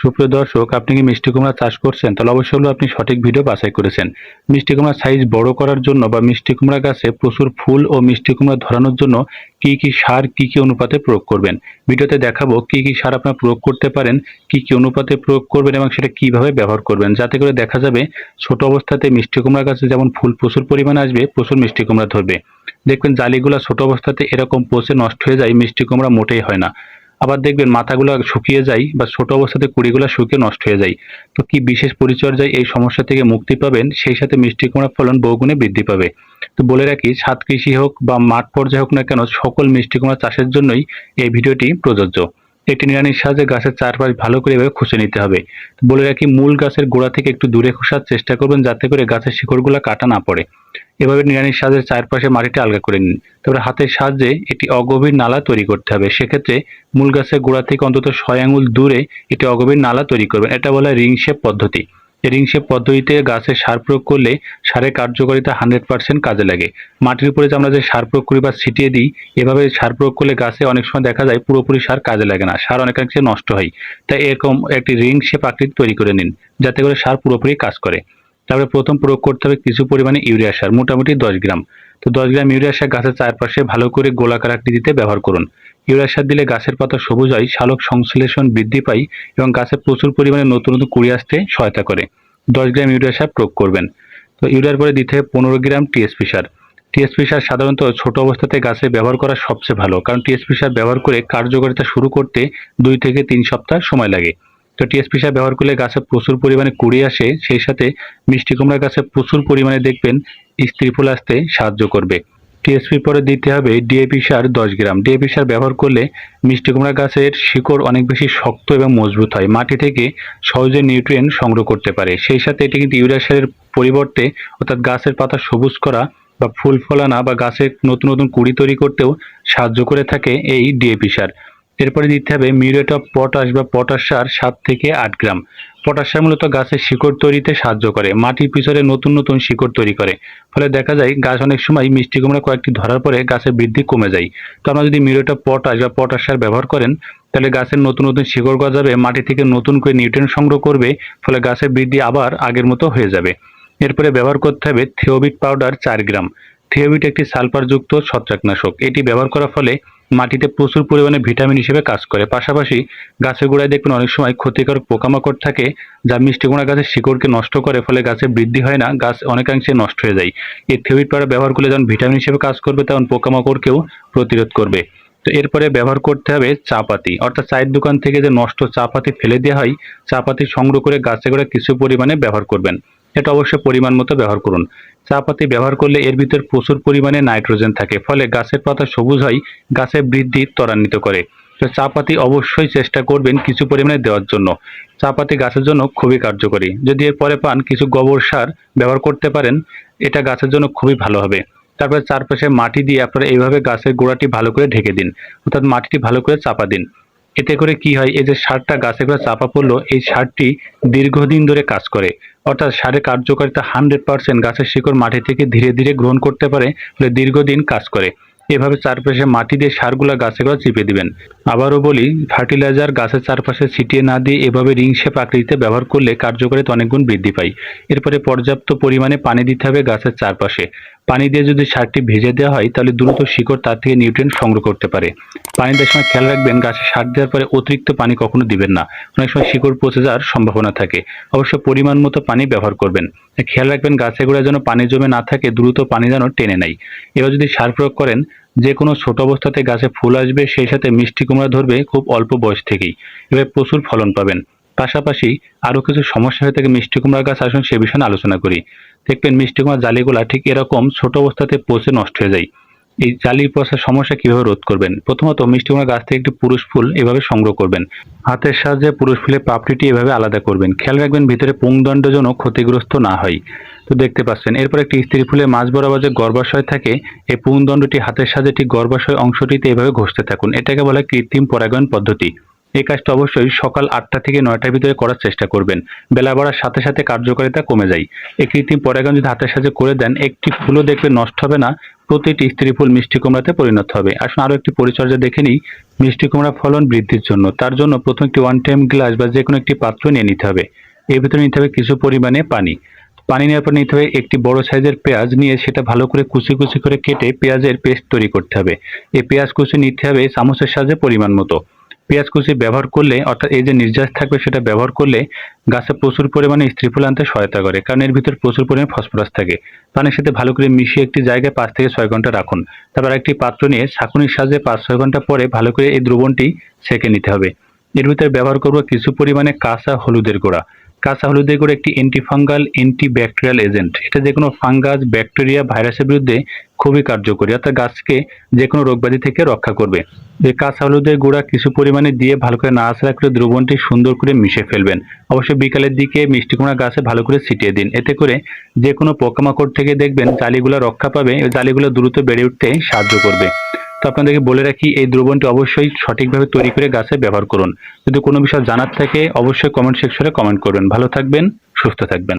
সুপ্রিয় দর্শক, আপনি কি মিষ্টি কুমড়া চাষ করছেন? তাহলে অবশ্যই হলো আপনি সঠিক ভিডিও বাছাই করেছেন। মিষ্টি কুমড়ার সাইজ বড় করার জন্য বা মিষ্টি কুমড়া গাছে প্রচুর ফুল ও মিষ্টি কুমড়া ধরানোর জন্য কি কি সার, কি কি অনুপাতে প্রয়োগ করবেন? ভিডিওতে দেখাবো কি কি সার আপনারা প্রয়োগ করতে পারেন, কি কি অনুপাতে প্রয়োগ করবেন এবং সেটা কীভাবে ব্যবহার করবেন। যাতে করে দেখা যাবে ছোট অবস্থাতে মিষ্টি কুমড়া গাছে যেমন ফুল প্রচুর পরিমাণে আসবে, প্রচুর মিষ্টি কুমড়া ধরবে। দেখবেন জালিগুলা ছোট অবস্থাতে এরকম পচে নষ্ট হয়ে যায়, মিষ্টি কুমড়া মোটেই হয় না। আবার দেখবেন মাথাগুলো শুকিয়ে যায় বা ছোট অবস্থাতে কুড়িগুলো শুকিয়ে নষ্ট হয়ে যায়। তো কি বিশেষ পরিচর্যায় এই সমস্যা থেকে মুক্তি পাবেন? সেই সাথে মিষ্টি কুমড়া ফলন বহুগুণে বৃদ্ধি পাবে। তো বলে রাখি ছাদ কৃষি হোক বা মাঠ পর্যায়ে হোক না কেন, সকল মিষ্টি কুমড়া চাষের জন্যই এই ভিডিওটি প্রযোজ্য। একটি নিড়ানির সাহায্যে গাছের চারপাশ ভালো করে এভাবে খুঁজে নিতে হবে। বলে রাখি, মূল গাছের গোড়া থেকে একটু দূরে খোসার চেষ্টা করবেন যাতে করে গাছের শিকড়গুলো কাটা না পড়ে। এভাবে নিড়ানির সাহায্যে চারপাশে মাটিটা আলগা করে নিন। তারপরে হাতের সাহায্যে একটি অগভীর নালা তৈরি করতে হবে। সেক্ষেত্রে মূল গাছের গোড়া থেকে অন্তত ছয় আঙুল দূরে একটি অগভীর নালা তৈরি করবেন। এটা বলা রিং শেপ পদ্ধতি। এই রিং শেপ পদ্ধতিতে গাছে সার প্রয়োগ করলে সারের কার্যকারিতা হান্ড্রেড পার্সেন্ট কাজে লাগে। মাটির উপরে যে আমরা যে সার প্রয়োগ করি বা ছিটিয়ে দিই, এভাবে সার প্রয়োগ করলে গাছে অনেক সময় দেখা যায় পুরোপুরি সার কাজে লাগে না, সার অনেকাংশে নষ্ট হয়। তাই এরকম একটি রিং শেপ আকৃতি তৈরি করে নিন, যাতে করে সার পুরোপুরি কাজ করে। তারপরে প্রথম প্রয়োগ করতে হবে কিছু পরিমাণে ইউরিয়া সার, মোটামুটি দশ গ্রাম। তো দশ গ্রাম ইউরিয়া সার গাছের চারপাশে ভালো করে গোলাকার আকৃতিতে ব্যবহার করুন। ইউরিয়া সার দিলে গাছের পাতা সবুজ হয়, শালক সংশ্লেষণ বৃদ্ধি পায় এবং গাছে প্রচুর পরিমাণে নতুন নতুন কুড়ি আসতে সহায়তা করে। দশ গ্রাম ইউরিয়া সার প্রয়োগ করবেন। তো ইউরিয়ার পরে দিতে হবে পনেরো গ্রাম টিএসপি সার। টিএসপি সার সাধারণত ছোট অবস্থাতে গাছে ব্যবহার করা সবচেয়ে ভালো, কারণ টিএসপি সার ব্যবহার করে কার্যকারিতা শুরু করতে দুই থেকে তিন সপ্তাহ সময় লাগে। তো টিএসপি সার ব্যবহার করলে গাছে প্রচুর পরিমাণে কুড়ি আসে, সেই সাথে মিষ্টি কুমড়া গাছে প্রচুর পরিমাণে দেখবেন স্ত্রী ফুল আসতে সাহায্য করবে। টিএসপির পরে দিতে হবে ডিএপি সার দশ গ্রাম। ডিএপি সার ব্যবহার করলে মিষ্টি কুমড়া গাছের শিকড় অনেক বেশি শক্ত এবং মজবুত হয়। মাটি থেকে সহজে নিউট্রিয়েন্ট সংগ্রহ করতে পারে। সেই সাথে এটি কিন্তু ইউরিয়া সারের পরিবর্তে অর্থাৎ গাছের পাতা সবুজ করা বা ফুল ফলানা বা গাছের নতুন নতুন কুড়ি তৈরি করতেও সাহায্য করে থাকে এই ডিএপি সার। এরপরে দিতে হবে মিউরেট অফ পটাশ বা পটাশ সার সাত থেকে আট গ্রাম। পটাশ সার মূলত গাছের শিকড় তৈরিতে সাহায্য করে, মাটির পিছনে নতুন নতুন শিকড় তৈরি করে। ফলে দেখা যায় গাছ অনেক সময় মিষ্টি কুমড়া কয়েকটি ধরার পরে গাছের বৃদ্ধি কমে যায়। তো আমরা যদি মিউরেট অফ পটাশ বা পটাশ সার ব্যবহার করেন, তাহলে গাছের নতুন নতুন শিকড় গজাবে, মাটি থেকে নতুন করে নিউট্রিয়েন্ট সংগ্রহ করবে, ফলে গাছের বৃদ্ধি আবার আগের মতো হয়ে যাবে। এরপরে ব্যবহার করতে হবে থিওবিট পাউডার চার গ্রাম। থিওবিট একটি সালফারযুক্ত ছত্রাকনাশক। এটি ব্যবহার করার ফলে মাটিতে প্রচুর পরিমাণে ভিটামিন হিসেবে কাজ করে। পাশাপাশি গাছের গোড়ায় দেখবেন অনেক সময় ক্ষতিকারক পোকামাকড় থাকে, যা মিষ্টি কুমড়া গাছের শিকড়কে নষ্ট করে, ফলে গাছের বৃদ্ধি হয় না, গাছ অনেকাংশে নষ্ট হয়ে যায়। এই থিওবিট পাউডার ব্যবহার করলে যেমন ভিটামিন হিসেবে কাজ করবে তেমন পোকামাকড়কেও প্রতিরোধ করবে। তো এরপরে ব্যবহার করতে হবে চা পাতি অর্থাৎ চায়ের দোকান থেকে যে নষ্ট চা পাতি ফেলে দেওয়া হয় চা পাতি সংগ্রহ করে গাছে গোড়া কিছু পরিমাণে ব্যবহার করবেন। এটা অবশ্যই পরিমাণ মতো ব্যবহার করুন। চা পাতি ব্যবহার করলে এর ভিতর প্রচুর পরিমাণে নাইট্রোজেন থাকে, ফলে গাছের পাতা সবুজ হয়, গাছের বৃদ্ধি ত্বরান্বিত করে। তো চা পাতি অবশ্যই চেষ্টা করবেন কিছু পরিমাণে দেওয়ার জন্য। চা পাতি গাছের জন্য খুবই কার্যকরী। যদি এর পরে পান, কিছু গোবর সার ব্যবহার করতে পারেন, এটা গাছের জন্য খুবই ভালো হবে। তারপরে চারপাশে মাটি দিয়ে আপনারা এইভাবে গাছের গোড়াটি ভালো করে ঢেকে দিন। অর্থাৎ মাটিটি ভালো করে চাপা দিন। এতে করে কি হয়, এই যে সারটা গাছে করে চাপা পড়ল, এই সারটি দীর্ঘদিন ধরে কাজ করে। অর্থাৎ সারের কার্যকারিতা হান্ড্রেড পার্সেন্ট গাছের শিকড় মাটি থেকে ধীরে ধীরে গ্রহণ করতে পারে, ফলে দীর্ঘদিন কাজ করে। এভাবে চারপাশে মাটি দিয়ে সারগুলা গাছে করে চিপে দিবেন। আবারও বলি, ফার্টিলাইজার গাছের চারপাশে ছিটিয়ে না দিয়ে এভাবে রিং শেপ আকৃতিতে ব্যবহার করলে কার্যকারিতা অনেক গুণ বৃদ্ধি পায়। এরপরে পর্যাপ্ত পরিমাণে পানি দিতে হবে গাছের চারপাশে। পানি দিয়ে যদি সারটি ভেজে দেওয়া হয়, তাহলে দ্রুত শিকড় তার থেকে নিউট্রিয়েন্ট সংগ্রহ করতে পারে। পানি দেওয়ার সময় খেয়াল রাখবেন, গাছে সার দেওয়ার পরে অতিরিক্ত পানি কখনো দিবেন না। অনেক সময় শিকড় পচে যাওয়ার সম্ভাবনা থাকে। অবশ্য পরিমাণ মতো পানি ব্যবহার করবেন। খেয়াল রাখবেন, গাছে গোড়ায় যেন পানি জমে না থাকে, দ্রুত পানি যেন টেনে নেয়। এবার যদি সার প্রয়োগ করেন যে কোনো ছোট অবস্থাতে গাছে ফুল আসবে, সেই সাথে মিষ্টি কুমড়া ধরবে খুব অল্প বয়স থেকেই। এবার প্রচুর ফলন পাবেন। পাশাপাশি আরও কিছু সমস্যা হয়ে থাকে মিষ্টি কুমড়া গাছ, আসুন সে বিষয়ে আলোচনা করি। দেখবেন মিষ্টি কুমড়া জালিগুলা ঠিক এরকম ছোট অবস্থাতে পচে নষ্ট হয়ে যায়। এই জালি পচার সমস্যা কীভাবে রোধ করবেন? প্রথমত মিষ্টি কুমড়া গাছ থেকে একটি পুরুষ ফুল এভাবে সংগ্রহ করবেন। হাতের সাহায্যে পুরুষ ফুলের পাপড়িটি এভাবে আলাদা করবেন। খেয়াল রাখবেন ভিতরে পুংদণ্ড যেন ক্ষতিগ্রস্ত না হয়। তো দেখতে পাচ্ছেন। এরপর একটি স্ত্রী ফুলের মাঝ বরাবর যে গর্ভাশয় থাকে, এই পুংদণ্ডটি হাতের সাহায্যে ঠিক গর্ভাশয় অংশটিতে এভাবে ঘষতে থাকুন। এটাকে বলা কৃত্রিম পরাগায়ন পদ্ধতি। এই কাজটা অবশ্যই সকাল আটটা থেকে নয়টার ভিতরে করার চেষ্টা করবেন। বেলা বাড়ার সাথে সাথে কার্যকারিতা কমে যায়। এই কৃত্রিম পরাগায়ন যদি হাতের সাহায্যে করে দেন, একটি ফুলও দেখবে নষ্ট হবে না। প্রতিটি স্ত্রী ফুল মিষ্টি কুমড়াতে পরিণত হবে। আসুন আরও একটি পরিচর্যা দেখে নিই মিষ্টি কুমড়া ফলন বৃদ্ধির জন্য। তার জন্য প্রথম একটি ওয়ান টাইম গ্লাস বা যে কোনো একটি পাত্র নিয়ে নিতে হবে। এর ভিতরে নিতে হবে কিছু পরিমাণে পানি। পানি নেওয়ার পর নিতে হবে একটি বড় সাইজের পেঁয়াজ। নিয়ে সেটা ভালো করে কুচি কুচি করে কেটে পেঁয়াজের পেস্ট তৈরি করতে হবে। এই পেঁয়াজ কুচি নিতে হবে চামচের সাহায্যে পরিমাণ মতো। পেঁয়াজ কুচি ব্যবহার করলে, অর্থাৎ এই যে নির্যাস থাকবে সেটা ব্যবহার করলে গাছে প্রচুর পরিমাণে স্ত্রী ফুল আনতে সহায়তা করে, কারণ এর ভিতর প্রচুর পরিমাণে ফসফরাস থাকে। পানির সাথে ভালো করে মিশিয়ে একটি জায়গায় পাঁচ থেকে ছয় ঘণ্টা রাখুন। তারপর একটি পাত্র নিয়ে ছাঁকুনির সাহায্যে পাঁচ ছয় ঘণ্টা পরে ভালো করে এই দ্রবণটি সেঁকে নিতে হবে। এর ভিতরে ব্যবহার করব কিছু পরিমাণে কাঁচা হলুদের গুঁড়া। কাঁচা হলুদের গুঁড়ো একটি অ্যান্টিফাঙ্গাল অ্যান্টিব্যাকটেরিয়াল এজেন্ট এটা যে কোনো ফাঙ্গাস ব্যাকটেরিয়া ভাইরাসের বিরুদ্ধে খুবই কার্যকরী। অর্থাৎ গাছকে যে কোনো রোগব্যাধি থেকে রক্ষা করবে। এই কাঁচা হলুদের গুঁড়া কিছু পরিমাণে দিয়ে ভালো করে নাড়াচাড়া করে দ্রবণটি সুন্দর করে মিশে ফেলবেন। অবশ্যই বিকালের দিকে মিষ্টি কুমড়া গাছে ভালো করে ছিটিয়ে দিন। এতে করে যে কোনো পোকামাকড় থেকে দেখবেন জালিগুলো রক্ষা পাবে জালিগুলো দ্রুত বেড়ে উঠতে সাহায্য করবে। তো আপনাদেরকে বলে রাখি, এই দ্রবণটি অবশ্যই সঠিকভাবে তৈরি করে গাছে ব্যবহার করুন। যদি কোনো বিষয় জানার থাকে, অবশ্যই কমেন্ট সেকশনে কমেন্ট করবেন। ভালো থাকবেন, সুস্থ থাকবেন।